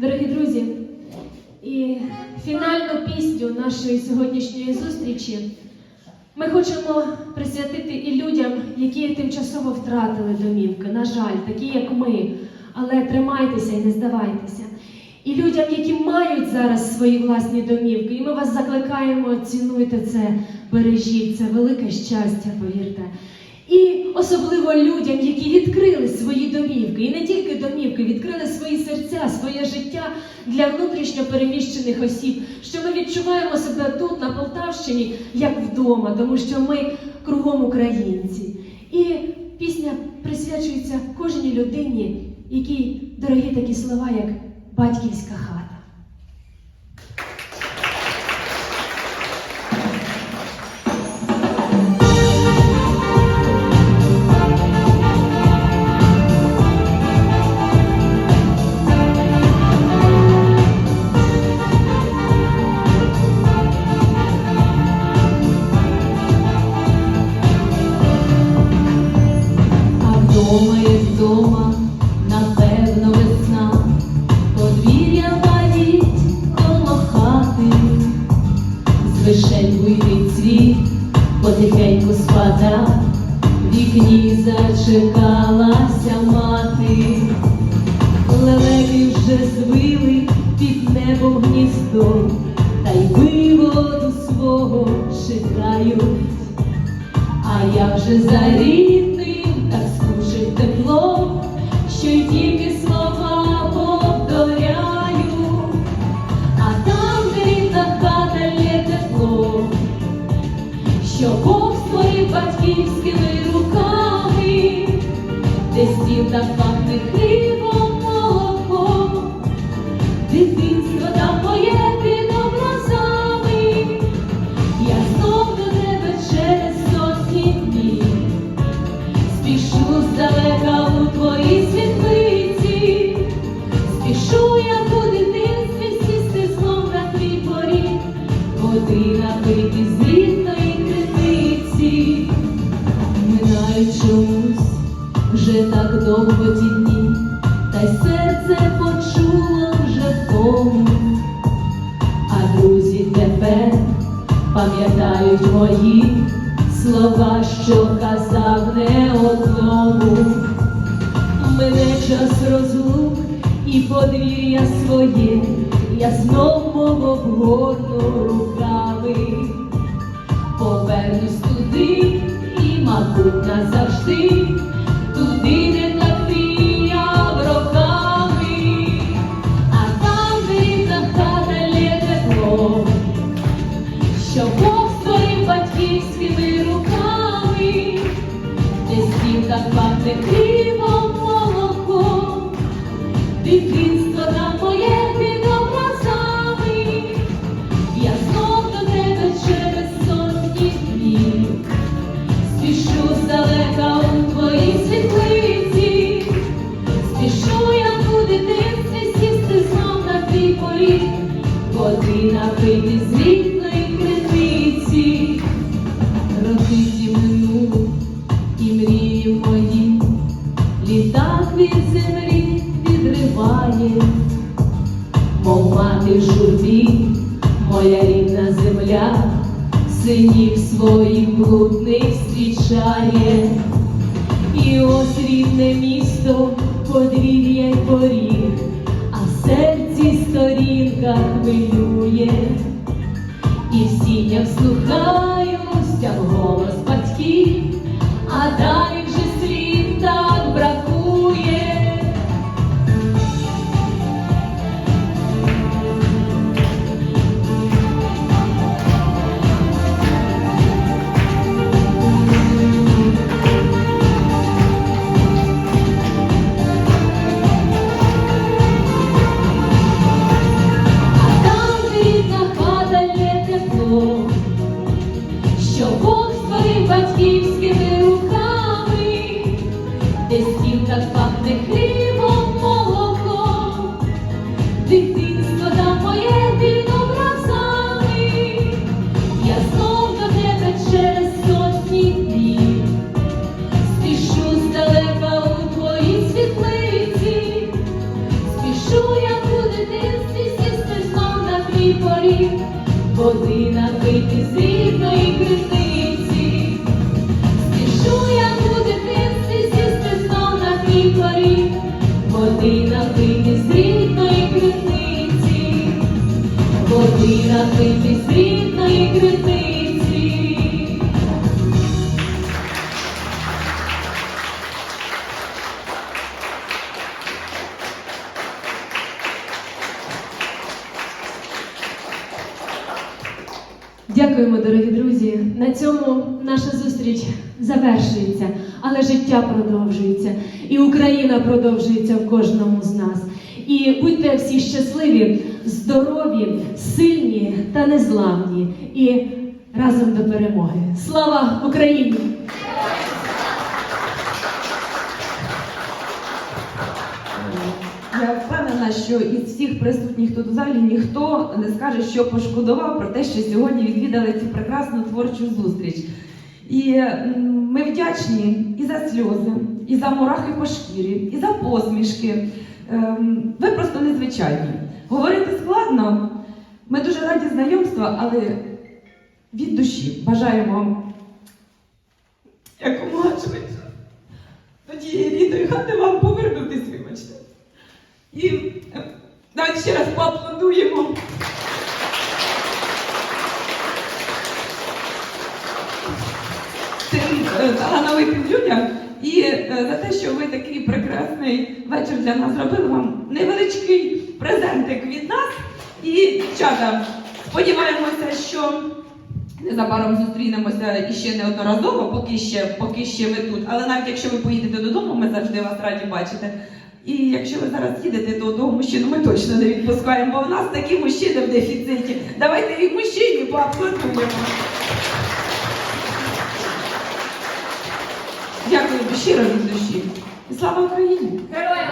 Дорогі друзі, і фінальну пісню нашої сьогоднішньої зустрічі ми хочемо присвятити і людям, які тимчасово втратили домівки. На жаль, такі як ми. Але тримайтеся і не здавайтеся. І людям, які мають зараз свої власні домівки, і ми вас закликаємо, цінуйте це, бережіть це велике щастя, повірте. І особливо людям, які відкрили свої домівки, і не тільки домівки, відкрили свої серця, своє життя для внутрішньо переміщених осіб, що ми відчуваємо себе тут, на Полтавщині, як вдома, тому що ми кругом українці. І пісня присвячується кожній людині, якій дорогі такі слова, як батьківська хата. Є вдома, напевно, весна, подвір'я валіть коло хати, з вишень буйний цвіт потихеньку спада, вікні зачекалася мати, лелеки вже звили під небом гніздо, та й виводу свого чекають. А я вже за що Бог створив батьківськими руками, де стіл так пахне хлібом молоком, дитинство там моє під образами. Я знов до тебе через сотні днів, спішу здалека у твої світлиці, спішу я у дитинстві сісти знов на твій поріг, води напити з довго дні, та й серце почуло вже втому. А друзі тепер пам'ятають мої слова, що казав не одному. Мене час розлук і подвір'я своє, я знов мов обгорну руками, повернусь туди і, мабуть, назавжди, літак від землі відриває, мов мати журбі, моя рідна земля, синів своїх блудних зустрічає. Що Бог створив батьківськими води напити з рідної критиці, Спішу я у дитинстві зі знов на твій поріг, води напити з рідної критиці, води напити з рідної криниці. Дякуємо, дорогі друзі. На цьому наша зустріч завершується, але життя продовжується, і Україна продовжується в кожному з нас. І будьте всі щасливі, здорові, сильні та незламні. І разом до перемоги. Слава Україні! Я впевнена, що із всіх присутніх тут у залі ніхто не скаже, що пошкодував про те, що сьогодні відвідали цю прекрасну творчу зустріч. І ми вдячні і за сльози, і за мурахи по шкірі, і за посмішки. Ем, Ви просто незвичайні. Говорити складно. Ми дуже раді знайомству, але від душі бажаємо якомога швидше до рідної хати вам повернутись, вибачте. І е, давайте ще раз поаплодуємо. Цим е, талановитим людям і е, за те, що ви такий прекрасний вечір для нас зробили. Вам невеличкий презентик від нас. І, дівчата, сподіваємося, що незабаром зустрінемося і ще неодноразово, поки ще, поки ще ви тут. Але навіть якщо ви поїдете додому, ми завжди вас раді бачити. І якщо ви зараз їдете, то одного мужчину ми точно не відпускаємо, бо в нас такі мужчини в дефіциті. Давайте і мужчині поаплодуємо. Дякую щиро від душі. І слава Україні! Героям!